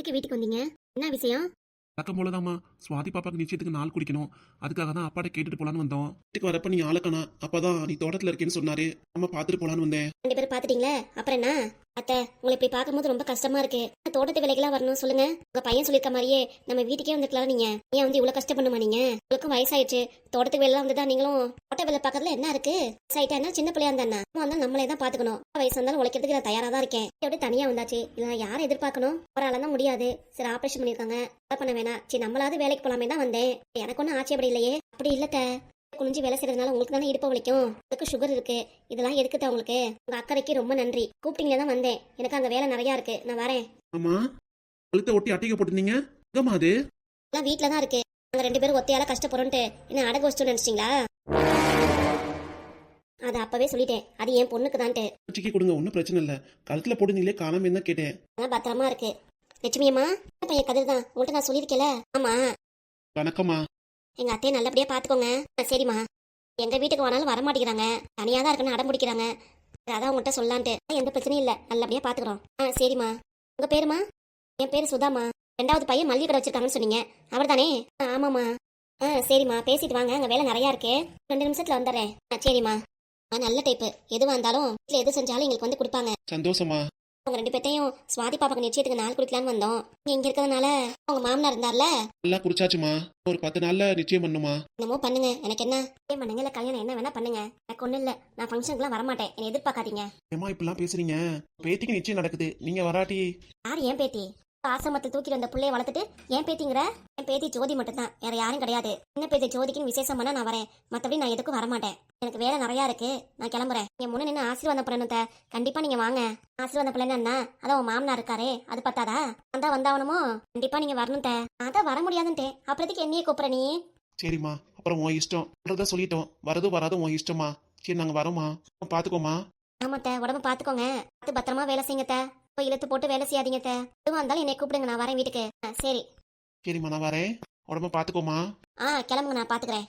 எதுக்கு வீட்டுக்கு வந்தீங்க? என்ன விஷயம்? வழக்கம் போலதாம்மா. சுவாதி பாப்பாக்கு நிச்சயத்துக்கு நாள் குடிக்கணும். அதுக்காக தான் அப்பாட்ட கேட்டுட்டு போலான்னு வந்தோம். வீட்டுக்கு வரப்ப நீ ஆளக்கணா அப்பதான் நீ தோட்டத்துல இருக்கேன்னு சொன்னாரு. நம்ம பாத்துட்டு போலான்னு வந்தேன். ரெண்டு பேரும் பாத்துட்டீங்களே அப்புறம் என்ன? அத்தை உங்களை இப்படி பார்க்கும்போது ரொம்ப கஷ்டமா இருக்கு. தோட்டத்து வேலைக்கெல்லாம் வரணும் சொல்லுங்க. உங்க பையன் சொல்லிருக்க மாதிரியே நம்ம வீட்டுக்கே வந்துக்கலாம் நீங்க. ஏன் வந்து இவ்வளவு கஷ்டப்படணுமா நீங்க? உங்களுக்கும் வயசாயிடுச்சு. தோட்டத்து வேலை வந்ததா நீங்களும் தோட்ட வேலை பக்கத்துல என்ன இருக்கு? வயசாயிட்டா என்ன சின்ன பிள்ளையா இருந்தா வந்தாலும் நம்மளே தான் பாத்துக்கணும் வயசு வந்தாலும் உழைக்கிறதுக்கு நான் தயாரா தான் இருக்கேன். எப்படி தனியா வந்தாச்சு. இல்ல யாரை எதிர்பார்க்கணும். ஒரு ஆளா தான் முடியாது. சரி ஆபரேஷன் பண்ணிருக்காங்க பண்ண வேணாம். சரி நம்மளாவது வேலைக்கு போலாமே தான் வந்தேன். எனக்கு ஒன்றும் ஆட்சேபடி இல்லையே. அப்படி இல்லத்த குனிஞ்சு வேலை செய்யறதுனால உங்களுக்கு தானே இடுப்பு வலிக்கும்? உங்களுக்கு சுகர் இருக்கு. இதெல்லாம் எதுக்குதா உங்களுக்கு? உங்க அக்கறைக்கு ரொம்ப நன்றி. கூப்பிட்டீங்க தான் வந்தேன். எனக்கு அங்க வேலை நிறைய இருக்கு. நான் வரேன். ஆமா. கழுத்தை ஒட்டி அட்டிக்க போட்டுருந்தீங்க? எங்கம்மா அது? எல்லாம் வீட்ல தான் இருக்கு. நாங்க ரெண்டு பேரும் ஒத்தையால கஷ்டப்படுறோன்ட்டு என்ன அடகு வச்சுட்டு நினைச்சிட்டீங்களா? அது அப்பவே சொல்லிட்டேன். அது என் பொண்ணுக்கு தான்ட்டு சிக்கி கொடுங்க. ஒன்றும் பிரச்சனை இல்லை. கழுத்துல போட்டுருந்தீங்களே காணாம தான் கேட்டேன். அதான் பத்திரமா இருக்கு. லட்சுமி அம்மா சின்ன பையன் கதிர் தான் உங்கள்கிட்ட நான் சொல்லியிருக்கேல ஆமா. வணக்கம்மா. எங்க அத்தையை நல்லபடியா பாத்துக்கோங்க. ஆ, சரிம்மா. எங்க வீட்டுக்கு வேணாலும் வர மாட்டேங்கிறாங்க. தனியா தான் இருக்குன்னு அடம் பிடிக்கிறாங்க அதான் உங்கள்கிட்ட சொல்லான்ட்டு. எந்த பிரச்சனையும் இல்லை. நல்லபடியா பாத்துக்கிறோம். ஆ சரிம்மா. உங்க பேருமா என் பேரு சுதாமா ரெண்டாவது பையன் மல்லிகை கடை வச்சிருக்காங்கன்னு சொன்னீங்க. அவர் தானே ஆமாம்மா. ஆ சரிம்மா. பேசிட்டு வாங்க. அங்க வேலை நிறையா இருக்கு. ரெண்டு நிமிஷத்துல வந்துடுறேன். ஆ சரிம்மா. ஆ நல்ல டைப்பு எதுவாக இருந்தாலும் வீட்டில் எது செஞ்சாலும் எங்களுக்கு வந்து கொடுப்பாங்க. சந்தோஷமா அவங்க ரெண்டு பேர்த்தையும் சுவாதி பாப்பாக்கு நிச்சயத்துக்கு நாள் குடிக்கலான்னு வந்தோம். நீங்க இங்க இருக்கிறதுனால அவங்க மாமனார் இருந்தார்ல? எல்லாம் குடிச்சாச்சுமா. ஒரு பத்து நாள்ல நிச்சயம் பண்ணுமா? என்னமோ பண்ணுங்க. எனக்கு என்ன? ஏன் பண்ணுங்க? இல்ல கல்யாணம் என்ன வேணா பண்ணுங்க. எனக்கு ஒண்ணும் இல்ல. நான் ஃபங்க்ஷனுக்குலாம் வரமாட்டேன். என்னை எதிர்பார்க்காதீங்க. ஏமா இப்படிலாம் பேசுறீங்க? பேத்திக்கு நிச்சயம் நடக்குது. நீங்க வராட்டி. யார் ஏன் பேத்தி? ஆசிரமத்தை தூக்கிட்டு வந்த பிள்ளைய வளர்த்துட்டு ஏன் பேத்திங்கிற? என் பேத்தி ஜோதி மட்டும்தான். வேற யாரும் கிடையாது. சின்ன பேத்தி ஜோதிக்குன்னு விசேஷம் பண்ணா நான் வரேன். மத்தபடி நான் எதுக்கும் வரமாட்டேன். எனக்கு வேலை நிறையா இருக்கு. நான் கிளம்புறேன். என் முன்ன நின்று ஆசீர்வாதம் பண்ணணும் தே. கண்டிப்பா நீங்க வாங்க. ஆசீர்வாதம் பண்ணலன்னா அதான் உன் மாமனா இருக்காரே. அது பத்தாதா? வந்தா வந்தாவணுமோ கண்டிப்பா நீங்க வரணும் தே. அதான் வர முடியாதுன்ட்டே. அப்புறத்துக்கு என்னையே கூப்பிடுற நீ? சரிம்மா. அப்புறம் உன் இஷ்டம். சொல்றதா சொல்லிட்டோம். வரது வராது உன் இஷ்டமா சரி நாங்க வரோமா பாத்துக்கோமா ஆமாத்த உடம்ப பாத்துக்கோங்க. பார்த்து பத்திரமா வேலை செய்யுங்க தே. போய் இழுத்து போட்டு வேலை செய்யாதீங்க தே. எதுவா இருந்தாலும் என்னை கூப்பிடுங்க நான் வரேன் வீட்டுக்கு. ஆ, சரி. சரிம்மா நான் வரேன். உடம்ப பாத்துக்கோமா ஆ கிளம்புங்க நான் பாத்துக்கிறேன்.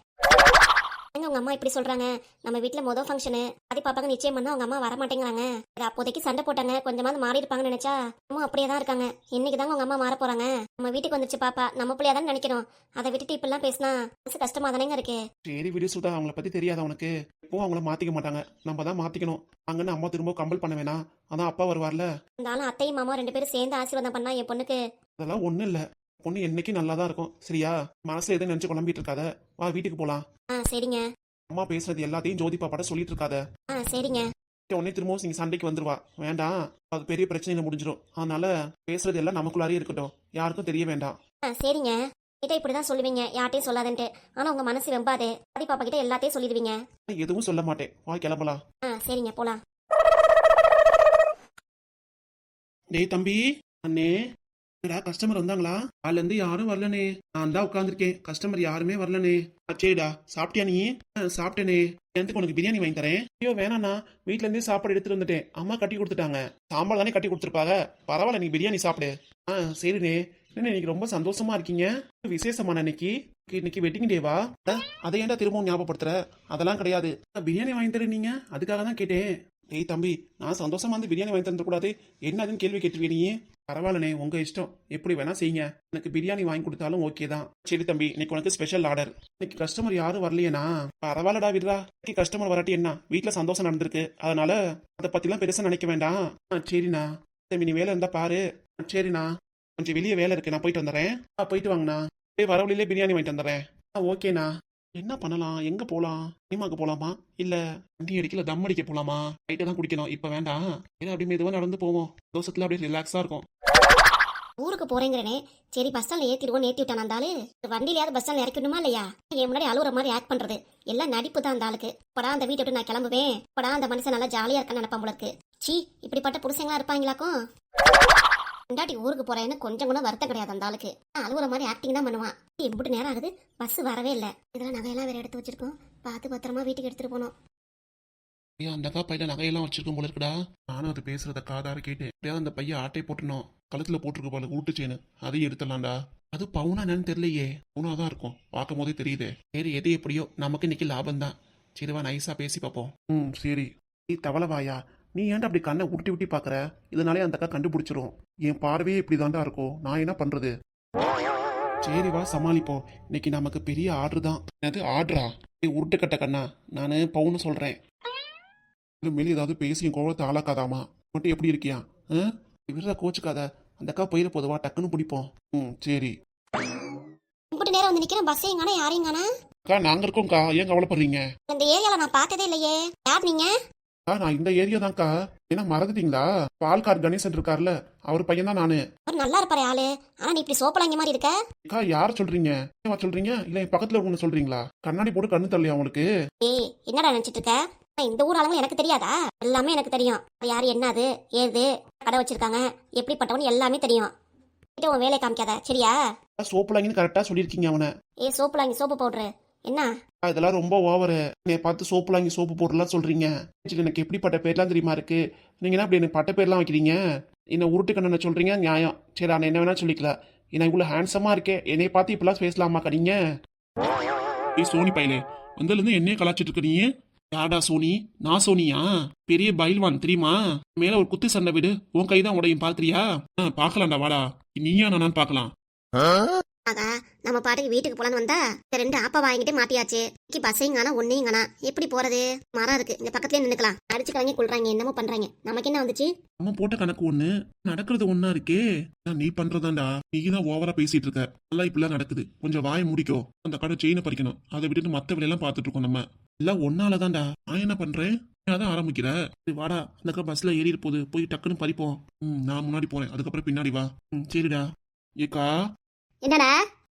எங்க உங்க அம்மா இப்படி சொல்றாங்க? நம்ம வீட்ல மொதல் ஃபங்க்ஷனு அதி பாப்பாக்கு நிச்சயம் பண்ணா உங்க அம்மா வர மாட்டேங்கிறாங்க. அது அப்போதைக்கு சண்டை போட்டாங்க. கொஞ்சமாவது மாறி இருப்பாங்கன்னு நினைச்சா அம்மா அப்படியே தான் இருக்காங்க. இன்னைக்கு தாங்க உங்க அம்மா மாற போறாங்க. நம்ம வீட்டுக்கு வந்துச்சு பாப்பா. நம்ம பிள்ளையா தான் நினைக்கிறோம் அதை விட்டுட்டு இப்படிலாம் பேசினா மனசு கஷ்டமா தானேங்க இருக்கு. சரி விடு சுதா. அவங்கள பத்தி தெரியாத உனக்கு இப்போ அவங்கள மாத்திக்க மாட்டாங்க. நம்ம தான் மாத்திக்கணும். அங்கன்னு அம்மா திரும்ப கம்பல் பண்ண வேணாம். அதான் அப்பா வருவார்ல. இருந்தாலும் அத்தையும் மாமா ரெண்டு பேரும் சேர்ந்து ஆசீர்வாதம் பண்ணா என் பொண்ணுக்கு அதெல்லாம் ஒண்ணும் இல்ல. பொண்ணு என்னைக்கும் நல்லா தான் இருக்கும். சரியா? மனசுல எதுவும் நினைச்சு குழம்பிட்டு இருக்காத வா வீட்டுக்கு போலாம். ஆ சரிங்க. அம்மா பேசுறது எல்லாத்தையும் ஜோதி பாப்பாட்ட சொல்லிட்டு இருக்காத ஆ சரிங்க. உடனே திரும்பவும் நீங்க சண்டைக்கு வந்துருவா. வேண்டாம். அது பெரிய பிரச்சனையில முடிஞ்சிடும் அதனால பேசுறது எல்லாம் நமக்குள்ளாரே இருக்கட்டும். யாருக்கும் தெரிய வேண்டாம். ஆ சரிங்க. கிட்ட இப்படிதான் சொல்லுவீங்க. யார்ட்டையும் சொல்லாதன்ட்டு. ஆனா உங்க மனசு வெம்பாது. அதி பாப்பா கிட்ட எல்லாத்தையும் சொல்லிடுவீங்க. நான் எதுவும் சொல்ல மாட்டேன். வா கிளம்பலாம். ஆ சரிங்க. போலாம். டேய் தம்பி. அண்ணே. டா கஸ்டமர் வந்தாங்களா? அதுல இருந்து யாரும் வரலனே. நான் தான் உட்காந்துருக்கேன் கஸ்டமர் யாருமே வரலனே. அச்சேடா சரிடா சாப்பிட்டியா நீ? சாப்பிட்டேனே. எனக்கு உனக்கு பிரியாணி வாங்கி தரேன்? ஐயோ வேணாண்ணா. வீட்ல இருந்தே சாப்பாடு எடுத்துட்டு வந்துட்டேன். அம்மா கட்டி கொடுத்துட்டாங்க. சாம்பார் தானே கட்டி கொடுத்துருப்பாங்க. பரவாயில்ல நீ பிரியாணி சாப்பிடு. ஆ சரிண்ணே. இன்னைக்கு ரொம்ப சந்தோஷமா இருக்கீங்க? விசேஷமான இன்னைக்கு. இன்னைக்கு வெட்டிங் டேவா அதை ஏன்டா திரும்பவும் ஞாபகப்படுத்துற? அதெல்லாம் கிடையாது. பிரியாணி வாங்கி தரேன் நீங்க. அதுக்காக தான் கேட்டேன். டேய் தம்பி நான் சந்தோஷமா வந்து பிரியாணி வாங்கி தந்துடக்கூடாது. என்னதுன்னு கேள்வி கேட்டுருவீ நீ? பரவாயில்லண்ணே உங்க இஷ்டம். எப்படி வேணா செய்யுங்க. எனக்கு பிரியாணி வாங்கி கொடுத்தாலும் ஓகே தான். சரி தம்பி இன்னைக்கு உனக்கு ஸ்பெஷல் ஆர்டர் இன்னைக்கு கஸ்டமர் யாரும் வரலையேனா பரவாயில்லடா விடுறா இன்னைக்கு கஸ்டமர் வராட்டி என்ன? வீட்டில் சந்தோஷம் நடந்திருக்கு. அதனால அதை பத்திலாம் பெருசா நினைக்க வேண்டாம். ஆ, சரிண்ணா. தம்பி நீ வேலை இருந்தா பாரு. சரிண்ணா. கொஞ்சம் வெளியே வேலை இருக்கு. நான் போயிட்டு வந்துடுறேன். போயிட்டு வாங்கண்ணா. போய் வர வழியிலே பிரியாணி வாங்கிட்டு வந்துடுறேன். ஓகேண்ணா என்ன பண்ணலாம்? எங்க போலாம்? சினிமாக்கு போலாமா? இல்ல வண்டி அடிக்கல தம் அடிக்க போலாமா? நைட்டை தான் குடிக்கணும். இப்ப வேண்டாம். ஏன்னா அப்படி மெதுவா நடந்து போவோம். தோசத்துல அப்படியே ரிலாக்ஸா இருக்கும். ஊருக்கு போறேங்கிறனே. சரி பஸ் ஸ்டாண்ட்ல ஏத்திடுவோம் ஏத்தி விட்டான் அந்த ஆளு? வண்டியிலயாவது பஸ் ஸ்டாண்ட்ல இறக்கணுமா இல்லையா? என் முன்னாடி அழுகுற மாதிரி ஆக்ட் பண்றது. எல்லாம் நடிப்பு தான் அந்த ஆளுக்கு. படா அந்த வீட்டை விட்டு நான் கிளம்புவேன். படா அந்த மனுஷன் நல்லா ஜாலியா இருக்கான்னு நினைப்பான் போல இருக்கு. இப்படிப்பட்ட புருஷங்களா இருப்பாங்களாக்கும்? கொண்டாட்டி ஊருக்கு போறேன்னு கொஞ்சம் கூட வருத்தம் கிடையாது அந்த ஆளுக்கு. அழுகுற மாதிரி ஆக்டிங் தான் பண்ணுவான். எம்பிட்டு நேரம் ஆகுது. பஸ் வரவே இல்லை. இதெல்லாம் நகையெல்லாம் வேற எடுத்து வச்சிருக்கோம். பார்த்து பத்திரமா வீட்டுக்கு எடுத்துட்டு போனோம். ஏன் அந்த அக்கா பையில நகையெல்லாம் வச்சிருக்கும் போல இருக்குடா. நானும் அது பேசுறத காதார கேட்டேன் எப்படியாவது அந்த பையன் ஆட்டை போட்டுனோம் கழுத்துல போட்டிருக்கு போல ஊட்டு செயின். அதையும் எடுத்துடலாம்டா. அது பவுனா என்னன்னு தெரியலையே. பவுனா தான் இருக்கும். பார்க்கும் போதே தெரியுது. சரி எது எப்படியோ நமக்கு இன்னைக்கு லாபம் தான் சரிவா நைஸா பேசி பார்ப்போம். ம் சரி. நீ தவளவாயா நீ ஏன்டா அப்படி கண்ணை உருட்டி உருட்டி பார்க்கற? இதனாலே அந்த அக்கா கண்டுபிடிச்சிரும். என் பார்வையே இப்படி தாண்டா இருக்கும். நான் என்ன பண்றது? சரி வா சமாளிப்போம். இன்னைக்கு நமக்கு பெரிய ஆர்டர் தான். அது ஆர்டரா உருட்டுக்கட்ட கண்ணா. நான் பவுன்னு சொல்றேன். மேலே ஏதாவது பேசி என் கோவத்தை ஆளாக்காதாமா? மட்டும் எப்படி இருக்கியா? விரத கோச்சுக்காத. அந்த அக்கா போயிட போதுவா டக்குன்னு பிடிப்போம். ம் சரி. இங்கிட்ட நேரம் வந்து நிக்கிறேன். பஸ் எங்கானா யாரையும் காணா அக்கா நாங்க இருக்கோம்க்கா. ஏன் கவலைப்படுறீங்க? இந்த ஏரியால நான் பார்த்ததே இல்லையே. யார் நீங்க? அக்கா நான் இந்த ஏரியா தான்க்கா. என்ன மறந்துட்டீங்களா? பால்கார் கணேசன் இருக்கார்ல. அவர் பையன் தான் நானு. நல்லா இருப்பாரு ஆளு. ஆனா நீ இப்படி சோப்பலாங்க மாதிரி இருக்க? அக்கா யார் சொல்றீங்க? ஏவா சொல்றீங்க? இல்ல என் பக்கத்துல இருக்கவங்க சொல்றீங்களா? கண்ணாடி போட்டு கண்ணு தள்ளியா உங்களுக்கு? ஏய் என்னடா நினைச்சிட்டு இருக்க? இந்த ஊர் அளவு எனக்கு தெரியாதா? எல்லாமே எனக்கு தெரியும். யாரு என்னது ஏது கடை வச்சிருக்காங்க எப்படிப்பட்டவன் எல்லாமே தெரியும். கிட்ட உன் வேலையை காமிக்காத சரியா? சோப்புலாங்கன்னு கரெக்டா சொல்லியிருக்கீங்க அவனை. ஏ சோப்புலாங்கி சோப்பு பவுடரு. என்ன? இதெல்லாம் ரொம்ப ஓவரு. என்னை பார்த்து சோப்புலாங்கி சோப்பு போடலாம் சொல்றீங்க. சரி, எனக்கு எப்படிப்பட்ட பேர்லாம் தெரியுமா இருக்கு? நீங்க என்ன அப்படி எனக்கு பட்ட பேர்லாம் வைக்கிறீங்க? என்ன உருட்டு கண்ணனை சொல்றீங்க? நியாயம். சரி நான் என்ன வேணா சொல்லிக்கல. என்ன இவ்வளவு ஹேண்ட்ஸமா இருக்கே. என்னை பார்த்து இப்பெல்லாம் பேசலாமா நீங்க? ஏய் சோனி பையலே வந்ததுலேருந்து என்னைய கலாச்சிட்டு இருக்க நீ யாடா சோனி? நான் சோனியா? பெரிய பைல்வான் தெரியுமா? மேல ஒரு குத்து சண்டை விடு. உன் கை தான் உடையும் பாக்குறியா ஆ பாக்கலாம்டா வாடா. நீயா நானான்னு பாக்கலாம் ஆகா நம்ம பாட்டுக்கு வீட்டுக்கு போலான்னு வந்தா இந்த ரெண்டு ஆப்பா வாங்கிட்டு மாட்டியாச்சு. இன்னைக்கு பஸ்ஸையும் காணா ஒன்னையும் காணா எப்படி போறது? மரம் இருக்கு. இந்த பக்கத்துலயே நின்னுக்கலாம். அடிச்சு கலங்கி கொள்றாங்க என்னமோ பண்றாங்க. நமக்கு என்ன வந்துச்சு? நம்ம போட்ட கணக்கு ஒண்ணு. நடக்கிறது ஒன்னா இருக்கே. நீ பண்றதாண்டா நீ தான் ஓவரா பேசிட்டு இருக்க. எல்லாம் இப்படிலாம் நடக்குது. கொஞ்சம் வாயை முடிக்கோ. அந்த கடை செயினை பறிக்கணும். அதை விட்டுட்டு மத்த வேலையெல்லாம் பாத்துட்டு இருக்கோம் நம்ம. எல்லாம் ஒன்னாலதான்டா. நான் என்ன பண்றேன்? அதான் ஆரம்பிக்கிற. சரி, வாடா. அந்த பஸ்ல ஏறிட்டு போகுது. போய் டக்குன்னு பறிப்போம். ம் நான் முன்னாடி போறேன். அதுக்கப்புறம் பின்னாடி வா. ம் சரிடா. ஏக்கா என்னடா?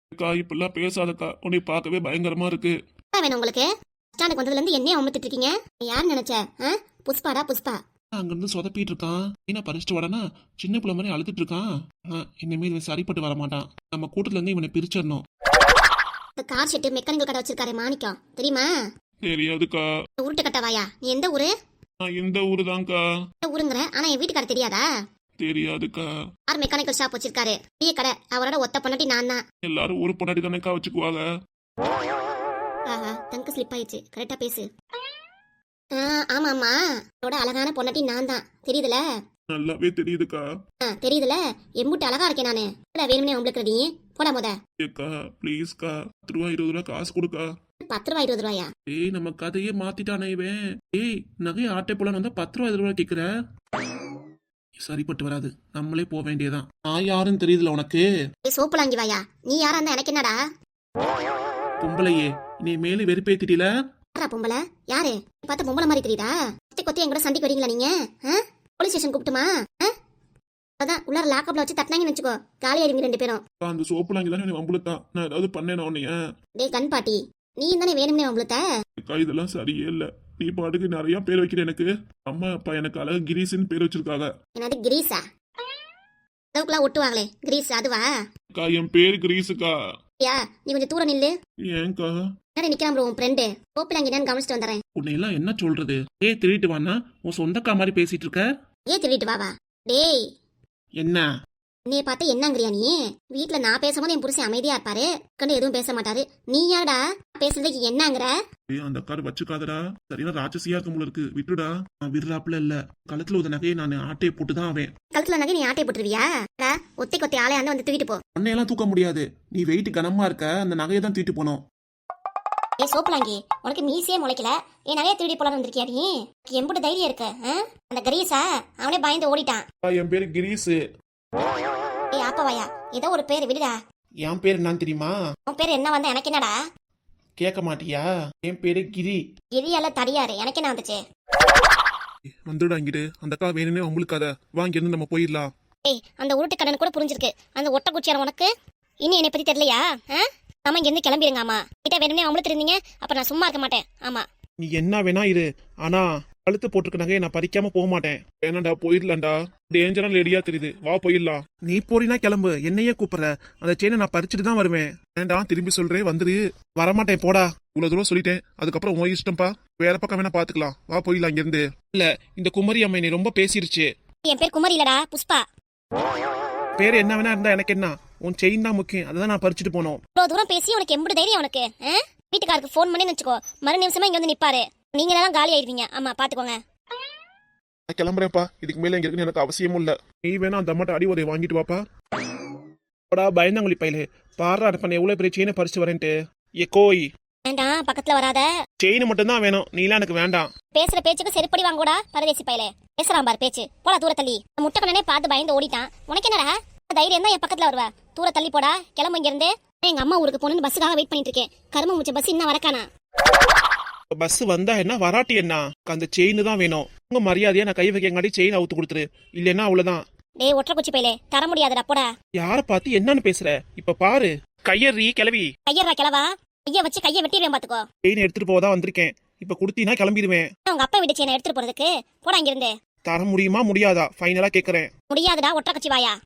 அக்கா இப்பெல்லாம் பேசாதக்கா. உன்னை பார்க்கவே பயங்கரமா இருக்கு. என்ன வேணும் உங்களுக்கு? ஸ்டாண்டுக்கு வந்ததுல இருந்து என்னைய அமுத்துட்டு இருக்கீங்க நீ யார் நினைச்ச? ஆ? புஷ்பாடா புஷ்பா? அங்கிருந்து சொதப்பிட்டு இருக்கான். என்ன பறிச்சுட்டு வரனா சின்ன பிள்ளை மாதிரி அழுதுட்டு இருக்கான். ஆ, இனிமே இவன் சரிப்பட்டு வர மாட்டான். நம்ம கூட்டத்துல இருந்து இவனை பிரிச்சிடணும். இந்த கார் ஷெட்டு மெக்கானிக்கல் கடை வச்சிருக்காரு மாணிக்கம். தெரியுமா? தெரியாதுக்கா. இந்த உருட்டு கட்ட வாயா நீ எந்த ஊரு? நான் எந்த ஊரு தான்க்கா எந்த ஊருங்கிற. ஆனா என் வீட்டுக்காரர் தெரியாதா? தெரியாதுக்கா. கார் மெக்கானிக்கல் ஷாப் வச்சிருக்காரு. பெரிய கடை. அவரோட ஒத்த பண்ணாட்டி நான் தான். எல்லாரும் ஒரு பொண்டாட்டி தானேக்கா வச்சுக்குவாங்க. ஆஹா தங்க ஸ்லிப் ஆயிடுச்சு. கரெக்டா பேசு. ஆ, ஆமா ஆமா அவரோட அழகான பொண்டாட்டி நான் தான். தெரியுதுல? நல்லாவே தெரியுதுக்கா. ஆ, தெரியுதுல? எம்புட்டு அழகா இருக்கேன் நானு. இல்ல வேணும்னே உங்களுக்கு நீ? போடா முத. ஏக்கா ப்ளீஸ்க்கா பத்து ரூபா இருபது ரூபா காசு கொடுக்கா. பத்து ரூபாய் இருபது ரூபாயா? ஏய் நம்ம கதையே மாத்திட்டானே இவன். ஏய் நகை ஆட்டை போல வந்தா பத்து ரூபா இருபது ரூபா கேக்குற? சரிப்பட்டு வராது. நம்மளே போக வேண்டியதான் நான் யாருன்னு தெரியுதுல உனக்கு? சோப்புலாங்கி வாயா. நீ யாரா இருந்தா எனக்கு என்னடா? பொம்பளையே நீ மேலே வெறுப்பேத்திட்டில? பொம்பளை? யாரு? பார்த்த பொம்பளை மாதிரி தெரியுதா? கொத்தி கொத்தி என் கூட சண்டைக்கு வரீங்களா நீங்க? போலீஸ் ஸ்டேஷன் கூப்பிட்டுமா? அதான் உள்ளார லாக்கப்ல வச்சு தட்டினாங்கன்னு வச்சுக்கோ. காலி ஆயிருவீங்க ரெண்டு பேரும். அந்த சோப்புலாங்கி தான் வம்புழுத்தான் நான் ஏதாவது பண்ணேன் உன்னைய? டேய் கண் பாட்டி. நீ தானே வேணும்னே அக்கா இதெல்லாம் சரியே இல்ல. நீ பாட்டுக்கு நிறைய பேர் வைக்கிற எனக்கு. அம்மா அப்பா எனக்கு அழகு கிரீஸ்ன்னு பேர் வச்சிருக்காங்க. என்னது கிரீஸா? அளவுக்குலாம் ஒட்டுவாங்களே. கிரீஸ் அதுவா? அக்கா என் பேர் கிரீஸுக்கா. யா நீ கொஞ்சம் தூரம் நில்லு. ஏன்க்கா? என்னடி நிக்கிறான் bro உன் ஃப்ரெண்டு கோப்பிலாங்க என்னன்னு கவனிச்சிட்டு வந்துடுறேன். உன்னை எல்லாம் என்ன சொல்றது? ஏய் திருட்டு வானா உன் சொந்தக்கா மாதிரி பேசிட்டு இருக்க? ஏன் திருடிட்டு வா வா. டேய். என்ன? என்னைய பார்த்து என்னங்கிறியா நீ? வீட்ல நான் பேசும்போது என் புருஷன் அமைதியா இருப்பாரு. கண்டு எதுவும் பேச மாட்டாரு. நீ யாடா பேசுறதுக்கு என்னங்கிற? அந்த கார் வச்சுக்காதடா. சரியான ராட்சசியா இருக்கும் போல இருக்கு. விட்டுடா நான் விடுறாப்புல இல்ல. கழுத்துல ஒரு நகையை நான் ஆட்டையை போட்டு தான் அவன் கழுத்துல நகை நீ ஆட்டை போட்டுருவியா? ஒத்தை கொத்தி ஆளையாந்து வந்து தூக்கிட்டு போ. உன்னையெல்லாம் தூக்க முடியாது. நீ வெயிட் கனமா இருக்க. அந்த நகையை தான் தூக்கிட்டு போனோம் ஏ சோப்பலாங்கி உனக்கு மீசே முளைக்கல. ஏன் நிறைய திருடி போலான்னு வந்திருக்கியா நீ? எம்புட்டு தைரியம் இருக்கு? அந்த கிரீஸா அவனே பயந்து ஓடிட்டான். என் பேரு கிரீஸ். ஏய் ஆப்பவாயா ஏதோ ஒரு பேர் விடுடா. என் பேர் என்னன்னு தெரியுமா? உன் பேர் என்ன வந்தா எனக்கு என்னடா? கேட்க மாட்டியா? என் பேரு கிரி. கிரியால தடியாரு எனக்கு என்ன வந்துச்சு? வந்துடா இங்கிட்டு. அந்த அக்கா வேணும்னே உங்களுக்காத வாங்க இருந்து நம்ம போயிடலாம். ஏய் அந்த உருட்டு கடன் கூட புரிஞ்சிருக்கு. அந்த ஒட்ட குச்சியான உனக்கு? இனி என்னை பத்தி தெரியலையா? ஆ? ஆமா இங்க இருந்து கிளம்பிடுங்க ஆமா கிட்ட வேணும்னே அமுழுத்து இருந்தீங்க அப்ப நான் சும்மா இருக்க மாட்டேன். ஆமா. நீ என்ன வேணா இரு. ஆனா கழுத்து போட்டிருக்க நகையை நான் பறிக்காம போக மாட்டேன். வேணாண்டா போயிடலாம்டா. டேஞ்சரா லேடியா தெரியுது. வா போயிடலாம். நீ போறீனா கிளம்பு. என்னையே கூப்பிடுற. அந்த செயினை நான் பறிச்சுட்டு தான் வருவேன். வேண்டா திரும்பி சொல்றேன் வந்துரு. வரமாட்டேன் போடா. இவ்வளவு தூரம் சொல்லிட்டேன். அதுக்கப்புறம் உன் இஷ்டம்ப்பா வேற பக்கம் வேணா பாத்துக்கலாம். வா போயிடலாம் இங்க இருந்து இல்ல இந்த குமரி அம்மை நீ ரொம்ப பேசிருச்சு. என் பேர் குமரி இல்லடா புஷ்பா. பேர் என்ன வேணா இருந்தா எனக்கு என்ன? உன் செயின் தான் முக்கியம். அதான் நான் பறிச்சுட்டு போனோம். இவ்வளவு தூரம் பேசி உனக்கு எம்புடு தைரியம் உனக்கு? வீட்டுக்காருக்கு ஃபோன் பண்ணி வச்சுக்கோ. மறு நிமிஷமா இங்க வந்து நிப்பாரு. நீங்க தான் காலி ஆயிருவீங்க ஆமா பாத்துக்கோங்க. நான் கிளம்புறேன்ப்பா. இதுக்கு மேல இங்க இருக்குன்னு எனக்கு அவசியமும் இல்ல. நீ வேணா அந்த அம்மாட்ட அடி உதவி வாங்கிட்டு வாப்பா. போடா பயந்தாங்குழி பையலே. பாரா பண்ண எவ்வளவு பெரிய செயினை பறிச்சு வரேன்ட்டு. ஏ கோய். வேண்டாம் பக்கத்துல வராத? செயின் மட்டும் தான் வேணும். நீலாம் எனக்கு வேண்டாம். பேசுற பேச்சுக்கு செருப்படி வாங்கூடா பரதேசி பயலே. பேசுறான் பாரு பேச்சு. போடா தூர தள்ளி. முட்டை கண்ணனே பார்த்து பயந்து ஓடிட்டான். உனக்கு என்னடா? தைரியம் தான் என் பக்கத்துல வருவ. தூர தள்ளி போடா. கிளம்பு இங்க இருந்து எங்க அம்மா ஊருக்கு போகணும்னு பஸ்ஸுக்காக வெயிட் பண்ணிட்டு இருக்கேன். கரும முச்ச பஸ் இன்னும் வரக்கானா? பஸ் வந்தா என்ன? வராட்டி என்ன? அந்த செயின் தான் வேணும். உங்க மரியாதையா நான் கை வைக்கங்காட்டி செயின் அவுத்து கொடுத்துரு. இல்லைன்னா அவ்வளவுதான். டேய் ஒற்றை குச்சி பயலே. தர முடியாதுடா போடா. யார பார்த்து என்னன்னு பேசுற? இப்ப பாரு. கையறி கிளவி. கையறா கிளவா. கைய வச்சு கைய வெட்டிடுவேன் பாத்துக்கோ. செயின் எடுத்துட்டு போவதா வந்திருக்கேன். இப்ப குடுத்தீனா கிளம்பிடுவேன். உங்க அப்பா வீட்டு செயினை எடுத்துட்டு போறதுக்கு? போடா இங்க இருந்து தர முடியுமா? முடியாதா? ஃபைனலா கேக்குறேன். முடியாதுடா ஒற்றை கச்சி வாயா.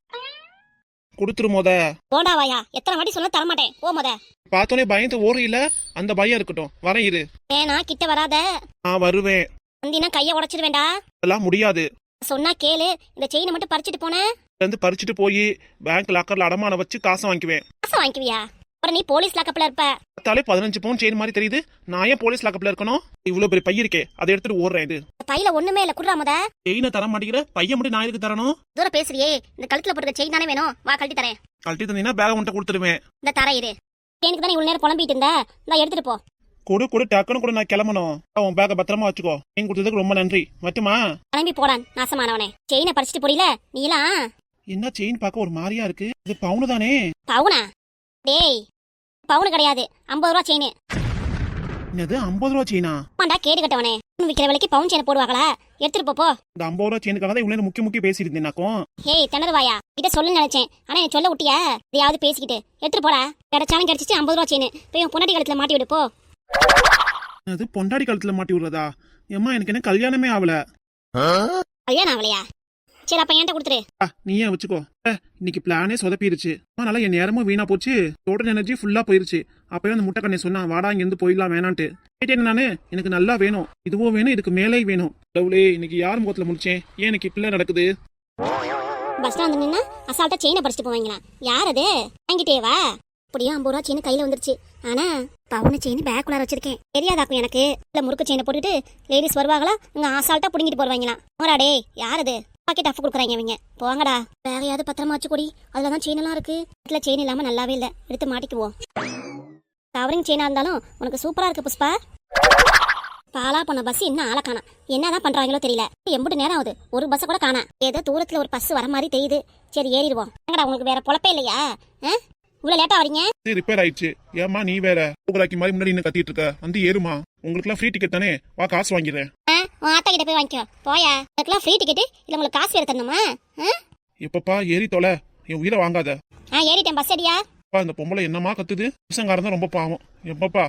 கொடுத்துரு மொத. போடா வாயா. எத்தனை வாட்டி சொல்ல தர மாட்டேன். போ முத. பார்த்தோன்னே பயந்து ஓடுறில அந்த பயம் இருக்கட்டும். வரேன் இரு. வேணா கிட்ட வராத. நான் வருவேன். வந்தீனா கைய உடைச்சிருவேண்டா அதெல்லாம் முடியாது. சொன்னா கேளு. இந்த செயினை மட்டும் பறிச்சுட்டு போனேன். வந்து பறிச்சுட்டு போய் பேங்க் லாக்கர்ல அடமான வச்சு காசை வாங்கிக்குவேன். காசை வாங்கிக்குவியா? அப்புறம் நீ போலீஸ் லாக்கப்ல இருப்ப. பார்த்தாலே பதினஞ்சு பவுன் செயின் மாதிரி தெரியுது. நான் ஏன் போலீஸ் லாக்கப்ல இருக்கணும்? இவ்வளவு பெரிய பை இருக்கே. அதை எடுத்துட்டு ஓடுறேன் இது. பையில ஒண்ணுமே இல்ல குடுறா முத. செயினை தர மாட்டேங்கிற. பையன் மட்டும் நான் எதுக்கு தரணும்? தூரம் பேசுறியே. இந்த கழுத்துல போட்டுக்க செயின் தானே வேணும். வா கழட்டி தரேன். கழட்டி தந்தீங்கன்னா பேக உன்ட்ட கொடுத்துருவேன். இந்த தர இரு. செயினுக்கு தானே இவ்வளவு நேரம் புலம்பிட்டு இருந்த? இந்த எடுத்துட்டு போ. கொடு கொடு டக்குன்னு கூட நான் கிளம்பணும். உன் பேக பத்திரமா வச்சுக்கோ. செயின் கொடுத்ததுக்கு ரொம்ப நன்றி. மட்டுமா கிளம்பி போடான் நாசமானவனே. செயினை பறிச்சுட்டு போறீல நீலாம்? என்ன செயின் பார்க்க ஒரு மாதிரியா இருக்கு? இது பவுனு தானே? பவுனா? டேய் பவுனு கிடையாது. ஐம்பது ரூபா செயின் என்னது ஐம்பது ரூபா செயினா ஆமாண்டா கேடு கட்டவனே. பவுன் விக்கிற விலைக்கு பவுன் செயின் போடுவாங்களா? எடுத்துட்டு போ போ. இந்த ஐம்பது ரூபா செயினுக்காக தான் இவ்வளவு முக்கிய முக்கிய பேசியிருந்தேனாக்கும் ஏய் திணறுவாயா கிட்ட சொல்ல நினைச்சேன். ஆனா நீ சொல்ல விட்டியா? இதையாவது பேசிக்கிட்டு. எடுத்துட்டு போடா. கிடைச்சாலும் கிடைச்சிச்சு ஐம்பது ரூபா செயின் போய் உன் பொண்டாட்டி கழுத்துல மாட்டி விடு போ. அது பொண்டாடி கழுத்துல மாட்டி விடுறதா? ஏம்மா எனக்கு என்ன கல்யாணமே ஆகல கல்யாணம் ஆகலையா சரி அப்ப என்கிட்ட கொடுத்துரு. ஆ, நீயே வச்சுக்கோ. இன்னைக்கு பிளானே சொதப்பிருச்சு. அதனால என் நேரமும் வீணா போச்சு. டோட்டல் எனர்ஜி ஃபுல்லா போயிருச்சு. அப்பவே அந்த முட்டை கண்ணை சொன்னா வாடா இங்க இருந்து போயிடலாம் வேணான்ட்டு. கேட்டேன் நானு? எனக்கு நல்லா வேணும். இதுவும் வேணும் இதுக்கு மேலே வேணும். கடவுளே இன்னைக்கு யார் முகத்துல முடிச்சேன் ஏன் எனக்கு இப்படிலாம் நடக்குது? பஸ் ஸ்டாண்ட் நின்னா அசால்ட்டா செயினை பறிச்சுட்டு போவாங்களா யார் அது? வாங்கிட்டே வா. அப்படியே ஐம்பது ரூபா செயின் கையில வந்துருச்சு. ஆனா பவுன செயின் பேக்குள்ளார வச்சிருக்கேன். தெரியாதாக்கும் எனக்கு? இல்ல முறுக்கு செயினை போட்டுட்டு லேடிஸ் வருவாங்களா? இங்க அசால்ட்டா புடுங்கிட்டு போடுவாங்களாம் போடா டேய் யார் அது? பாக்கெட் ஆஃப் கொடுக்குறாங்க இவங்க. போங்கடா. வேறையாவது பத்திரமா வச்சு கொடி அதுல தான் செயின் எல்லாம் இருக்கு. இதுல செயின் இல்லாம நல்லாவே இல்ல. எடுத்து மாட்டிக்குவோம். கவரிங் செயினா இருந்தாலும் உனக்கு சூப்பரா இருக்கு புஷ்பா. பாலா போன பஸ் இன்னும் ஆளை காணா. என்னதான் பண்றாங்களோ தெரியல. எம்புட்டு நேரம் ஆகுது. ஒரு பஸ் கூட காணா. ஏதோ தூரத்துல ஒரு பஸ் வர மாதிரி தெரியுது. சரி ஏறிடுவோம். எங்கடா உங்களுக்கு வேற பொழப்பே இல்லையா? இவ்வளவு லேட்டா வரீங்க ரிப்பேர் ஆயிடுச்சு. ஏம்மா நீ வேற. பூகராக்கி மாதிரி முன்னாடி கத்திட்டு இருக்க. வந்து ஏறுமா. உங்களுக்குலாம் ஃப்ரீ டிக்கெட் தானே? வா காசு வாங்கிடுறேன். உன் ஆத்தா கிட்ட போய் வாங்கிக்கோ. போயா? அதுக்கெல்லாம் ஃப்ரீ டிக்கெட் இல்ல உங்களுக்கு காசு வேற தரணுமா? ஆ? எப்பப்பா ஏறி தொலை. என் உயிரை வாங்காத. ஆ ஏறிட்டேன். பஸ் அடியா அப்பா இந்த பொம்பளை என்னமா கத்துது? புருஷங்காரன் தான் ரொம்ப பாவம். எப்பப்பா?